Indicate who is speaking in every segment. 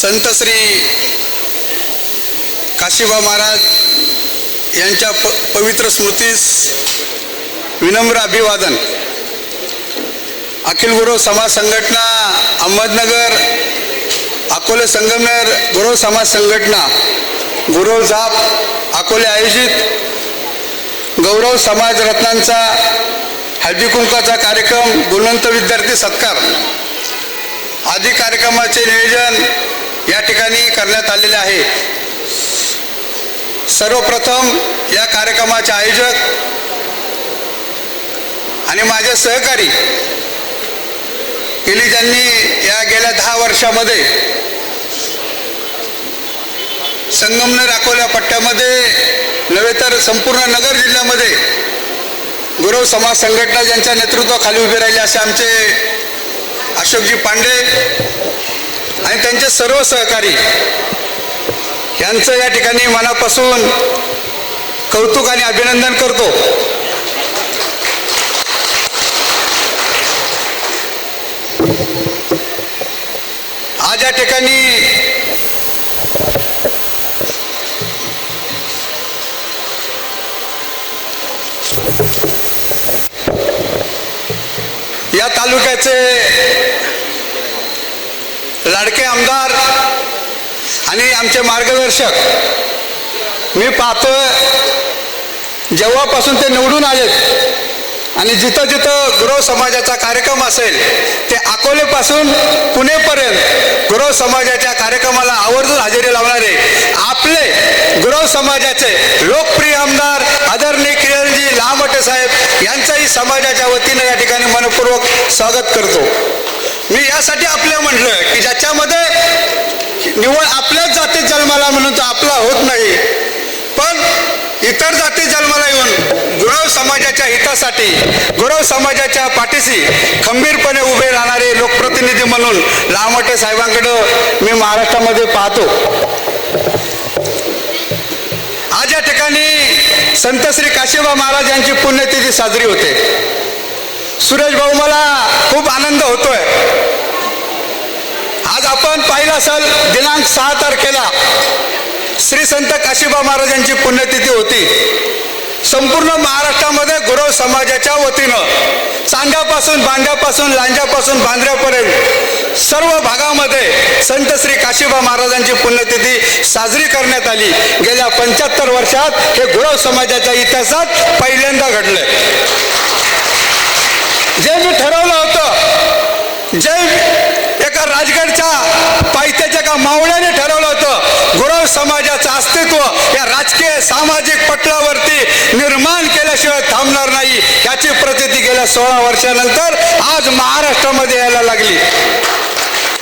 Speaker 1: संत श्री काशीबा महाराज यांच्या प पवित्र स्मृतीस विनम्र अभिवादन. अखिल गुरव समाज संघटना अहमदनगर अकोले संगमनेर गुरव समाज संघटना गुरव झाप अकोले आयोजित गौरव समाज रत्नांचा हळदी कुंकाचा कार्यक्रम गुणवंत विद्यार्थी सत्कार. आदी कार्यक्रमाचे नियोजन या ठिकाणी करण्यात आलेले आहे. सर्वप्रथम या कार्यक्रमाचे आयोजक आणि माझे सहकारी केली ज्यांनी या गेल्या दहा वर्षामध्ये संगमनेर राखवल्या पट्ट्यामध्ये नव्हे तर संपूर्ण नगर जिल्ह्यामध्ये गुरव समाज संघटना ज्यांच्या नेतृत्वाखाली उभे राहिले असे आमचे अशोकजी पांडे आणि त्यांचे सर्व सहकारी यांचं या ठिकाणी मनापासून कौतुक आणि अभिनंदन करतो. आज या ठिकाणी या तालुक्याचे लाडके आमदार आणि आमचे मार्गदर्शक. मी पाहतोय जेव्हापासून ते निवडून आलेत आणि जिथं जिथं गुरव समाजाचा कार्यक्रम असेल ते अकोलेपासून पुणेपर्यंत गुरव समाजाच्या कार्यक्रमाला आवर्जून हजेरी लावणारे आपले गुरव समाजाचे लोकप्रिय आमदार आदरणीय किरणजी लामटे साहेब यांचाही समाजाच्या वतीनं या ठिकाणी मनपूर्वक स्वागत करतो. मी यासाठी आपल्या म्हटलं की ज्याच्यामध्ये निवड आपल्याच जातीत जन्माला म्हणून तो आपला होत नाही. पण इतर जाती जन्माला येऊन गुरव समाजाच्या हितासाठी गुरव समाजाच्या पाठीशी खंबीरपणे उभे राहणारे लोकप्रतिनिधी म्हणून लामटे साहेबांकडं मी महाराष्ट्रामध्ये पाहतो. आज या ठिकाणी संत श्री काशीबा महाराज यांची पुण्यतिथी साजरी होते. सुरेश भाऊ मला खूप आनंद होतोय. आज आपण पाहिलं असाल दिनांक सहा तारखेला श्री संत काशीबा महाराजांची पुण्यतिथी होती. संपूर्ण महाराष्ट्रामध्ये गुरव समाजाच्या वतीनं चांद्यापासून बांड्यापासून लांजापासून बांद्र्यापर्यंत सर्व भागामध्ये संत श्री काशीबा महाराजांची पुण्यतिथी साजरी करण्यात आली. गेल्या पंच्याहत्तर वर्षात हे गुरव समाजाच्या इतिहासात पहिल्यांदा घडलंय. जे मी ठरवलं होतं जे एका राजगडच्या पायथ्याच्या एका मावळ्याने ठरवलं होतं? गुरव समाजाचं अस्तित्व या राजकीय सामाजिक पटलावरती निर्माण केल्याशिवाय थांबणार नाही याची प्रचिती गेल्या सोळा वर्षानंतर आज महाराष्ट्रामध्ये यायला लागली.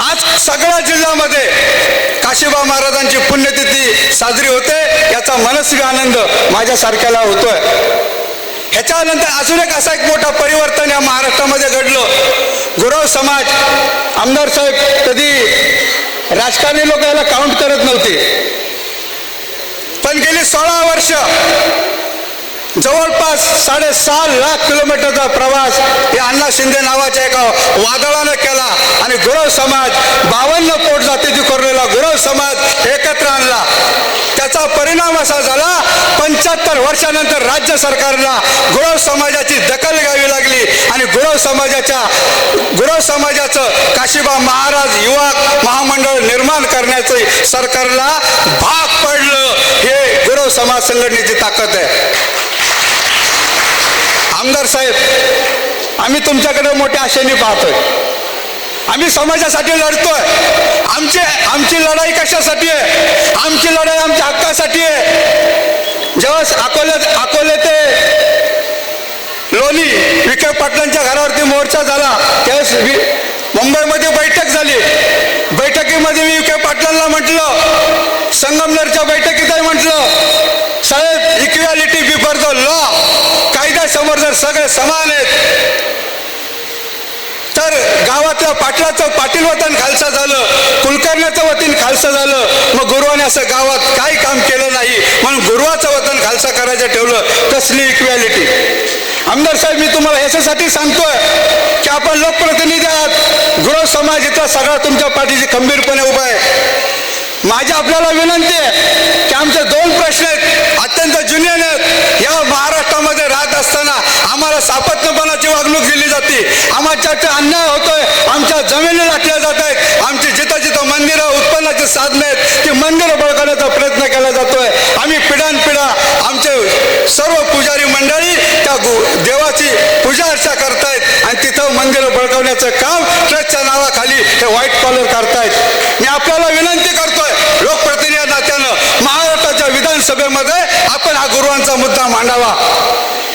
Speaker 1: आज सगळ्या जिल्ह्यामध्ये काशीबा महाराजांची पुण्यतिथी साजरी होते याचा मनस्वी आनंद माझ्यासारख्याला होतोय. ह्याच्यानंतर अजून एक असा एक मोठा परिवर्तन या महाराष्ट्रामध्ये घडलं. गुरव समाज आमदार साहेब कधी राजकारणी लोक याला काउंट करत नव्हते. पण गेली सोळा वर्ष जवळपास साडेसहा लाख किलोमीटरचा प्रवास हे अण्णा शिंदे नावाच्या एका वादळानं केला आणि गुरव समाज बावन्न पोट जातीची कोरलेला गुरव समाज एकत्र आणला त्याचा परिणाम असा झाला शंभर वर्षानंतर राज्य सरकारला गुरव समाजाची दखल घ्यावी लागली आणि गुरव समाजाच्या गुरव समाजाचं काशीबा महाराज युवा महामंडळ निर्माण करण्याचं सरकारला भाग पडलं. हे गुरव समाज संघटनेची ताकद आहे. आमदार साहेब आम्ही तुमच्याकडे मोठ्या आशेने पाहतोय. आम्ही समाजासाठी लढतोय. आमचे आमची लढाई कशासाठी आहे? आमची लढाई आमच्या हक्कासाठी आहे. जेव्हा अकोले अकोले ते लोणी विखे पाटलांच्या घरावरती मोर्चा झाला. त्यावेळेस वि- मुंबईमध्ये बैठक झाली. बैठकीमध्ये मी विखे पाटलांना म्हटलं संगमनेरच्या बैठकीतही म्हटलं साहेब इक्वॅलिटी बिफोर द लॉ कायद्यासमोर जर सगळे समान आहेत तर गावातल्या पाटलाचं पाटील वतन खालसा झालं कुलकर्ण्याचं वतीन खालसा झालं. मग गुरुवाने असं गावात काही काम केलं नाही म्हणून गुरुवाचं वतन खालसा करायचं ठेवलं तसली इक्वॅलिटी आमदार साहेब मी तुम्हाला याच्यासाठी सांगतोय की आपण लोकप्रतिनिधी आहात. गृह समाज इथला सगळा तुमच्या पाठीशी खंबीरपणे उभा आहे. माझी आपल्याला विनंती आहे की आमचे दोन प्रश्न आहेत अत्यंत जुनियन आहेत या महाराष्ट्रामध्ये राहत असताना आम्हाला सापत्नपणाची वागणूक दिली जाते आमच्याकडे अन्याय होतोय आमच्या जमिनी लाटल्या जात आहेत आमची जिथं जिथं मंदिरं उत्पन्नाची साधनं आहेत ती मंदिरं बळकवण्याचा प्रयत्न केला जातोय आम्ही पिढ्यानपिढ्या आमचे सर्व पुजारी मंडळी त्या गु- देवाची पूजा अर्चा करतायत मंदिरं बळकवण्याचं काम ट्रस्टच्या नावाखाली हे व्हाईट कॉलर करतायत. मी आपल्याला विनंती करतोय लोकप्रतिनिधी नात्यानं महाराष्ट्राच्या विधानसभेमध्ये आपण हा गुरुवांचा मुद्दा मांडावा.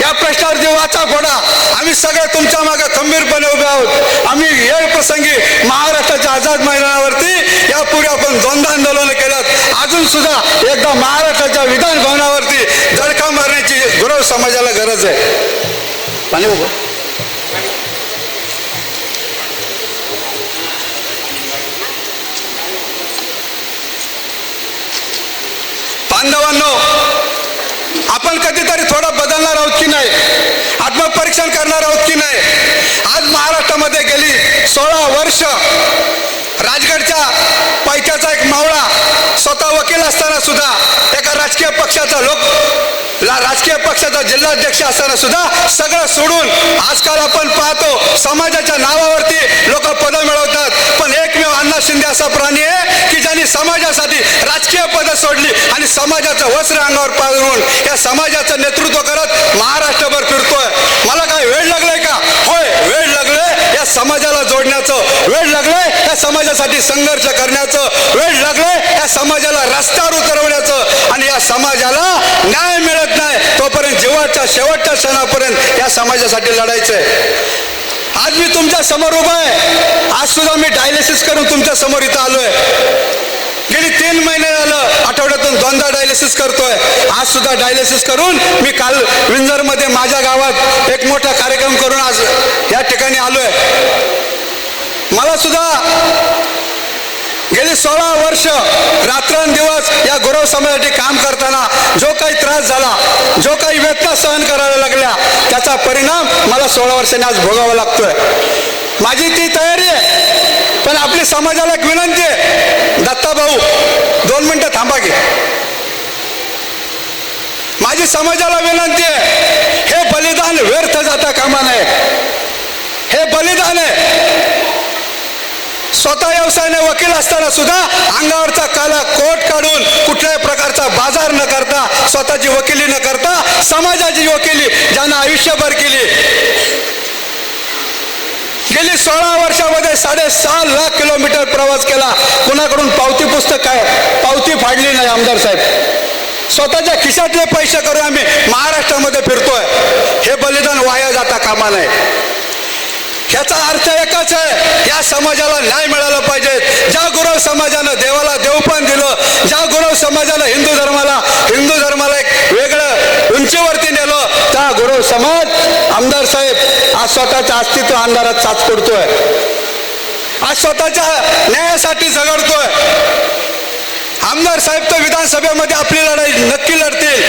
Speaker 1: या प्रश्नावरती वाचा फोडा. आम्ही सगळे तुमच्या मागे खंबीरपणे उभे आहोत. आम्ही या प्रसंगी महाराष्ट्राच्या आझाद मैदानावरती यापूर्वी आपण दोनदा आंदोलन केलं अजून सुद्धा एकदा महाराष्ट्राच्या विधान भवनावरती दडका मारण्याची गुरव समाजाला गरज आहे. नाही? आत्मपरीक्षण करणार आहोत की नाही? आज महाराष्ट्रामध्ये गेली सोळा वर्ष. राजगडच्या पैशाचा एक मावळा स्वतः वकील असताना सुद्धा एका राजकीय पक्षाचा लोक राजकीय पक्षाचा जिल्हाध्यक्ष असताना सुद्धा सगळं सोडून आजकाल आपण पाहतो समाजाच्या नावावरती लोक पदं मिळवतात. एकमेव शिंदे असा प्राणी आहे की ज्यांनी समाजासाठी राजकीय पद सोडली आणि समाजाचं वस्त्र अंगावर पाळून या समाजाचं नेतृत्व करत महाराष्ट्रभर फिरतोय. मला काय वेळ लागलाय का? होय वेळ लागलाय या समाजाला जोडण्याचं. वेळ लागलाय या समाजासाठी संघर्ष करण्याचं. वेळ लागलाय या समाजाला रस्त्यावर उतरवण्याचं आणि या समाजाला न्याय मिळत नाही. तोपर्यंत जीवाच्या शेवटच्या क्षणापर्यंत या समाजासाठी लढायचंय. आज मी तुमच्यासमोर उभा आहे. आज सुद्धा मी डायलिसिस करून तुमच्यासमोर इथं आलोय. गेली तीन महिने झालं आठवड्यातून दोनदा डायलिसिस करतोय. आज सुद्धा डायलिसिस करून मी काल विंजरमध्ये माझ्या गावात एक मोठा कार्यक्रम करून आज या ठिकाणी आलोय. मला सुद्धा गेली सोळा वर्ष. रात्रंदिवस या गुरव समाजासाठी काम करताना जो काही त्रास झाला जो काही व्यथा सहन करायला लागल्या त्याचा परिणाम मला सोळा वर्षांनी आज भोगावा लागतोय. माझी ती तयारी आहे पण आपली समाजाला एक विनंती आहे. दत्ता भाऊ दोन मिनटं थांबा घे माझी समाजाला विनंती आहे हे बलिदान व्यर्थ जाता कामा नये. हे बलिदान आहे स्वतः व्यवसायाने वकील असताना सुद्धा अंगावरचा काला कोट काढून कुठल्याही प्रकारचा बाजार न करता स्वतःची वकिली न करता समाजाची वकिली ज्यानं आयुष्यभर केली. गेली सोळा वर्षामध्ये साडेसहा लाख किलोमीटर प्रवास केला. कुणाकडून पावती पुस्तक काय पावती फाडली नाही आमदार साहेब. स्वतःच्या खिशातले पैसे करून आम्ही महाराष्ट्रामध्ये फिरतोय. हे बलिदान वाया जाता कामा नये. ह्याचा अर्थ एकच आहे या समाजाला न्याय मिळाला पाहिजे. ज्या गुरव समाजानं देवाला देवपण दिलं ज्या गुरव समाजानं हिंदू धर्माला हिंदू धर्माला एक वेगळं उंचीवरती नेलं त्या गुरव समाज आमदार साहेब आज स्वतःच्या अस्तित्व अंधारात साथ करतोय आज स्वतःच्या न्यायासाठी झगडतोय. आमदार साहेब तर विधानसभेमध्ये आपली लढाई नक्की लढतील.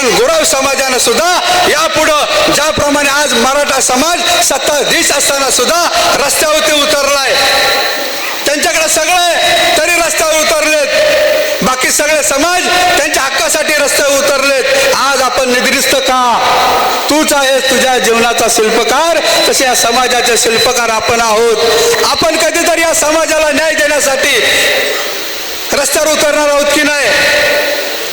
Speaker 1: पण गुरव समाजानं सुद्धा यापुढं ज्याप्रमाणे आज मराठा समाज सत्ताधीश असताना सुद्धा रस्त्यावरती उतरलाय. त्यांच्याकडे सगळं आहे तरी रस्त्यावर उतरलेत. बाकी सगळे समाज त्यांच्या हक्कासाठी रस्त्यावर उतरलेत. आज आपण निद्रिस्त का? तूच आहेस तुझ्या जीवनाचा शिल्पकार. तसे या समाजाचे शिल्पकार आपण आहोत. आपण कधीतरी या समाजाला न्याय देण्यासाठी रस्त्यावर उतरणार आहोत की नाही?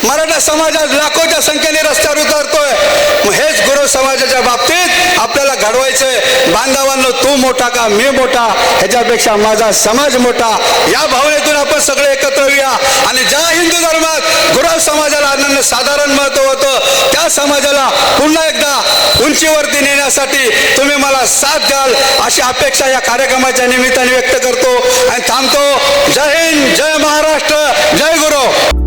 Speaker 1: मराठा समाजात लाखोच्या संख्येने रस्त्यावर उतरतोय मग हेच गुरु समाजाच्या बाबतीत आपल्याला घडवायचंय. बांधवांनो तू मोठा का मी मोठा? ह्याच्यापेक्षा माझा समाज मोठा. या भावनेतून आपण सगळे एकत्र येऊया. आणि ज्या हिंदू धर्मात गुरु समाजाला अनन्य साधारण महत्त्व होतं त्या समाजाला पुन्हा एकदा उंचीवरती नेण्यासाठी तुम्ही मला साथ द्याल. अशी अपेक्षा या कार्यक्रमाच्या निमित्ताने व्यक्त करतो. आणि थांबतो. जय हिंद जय महाराष्ट्र जय गुरु.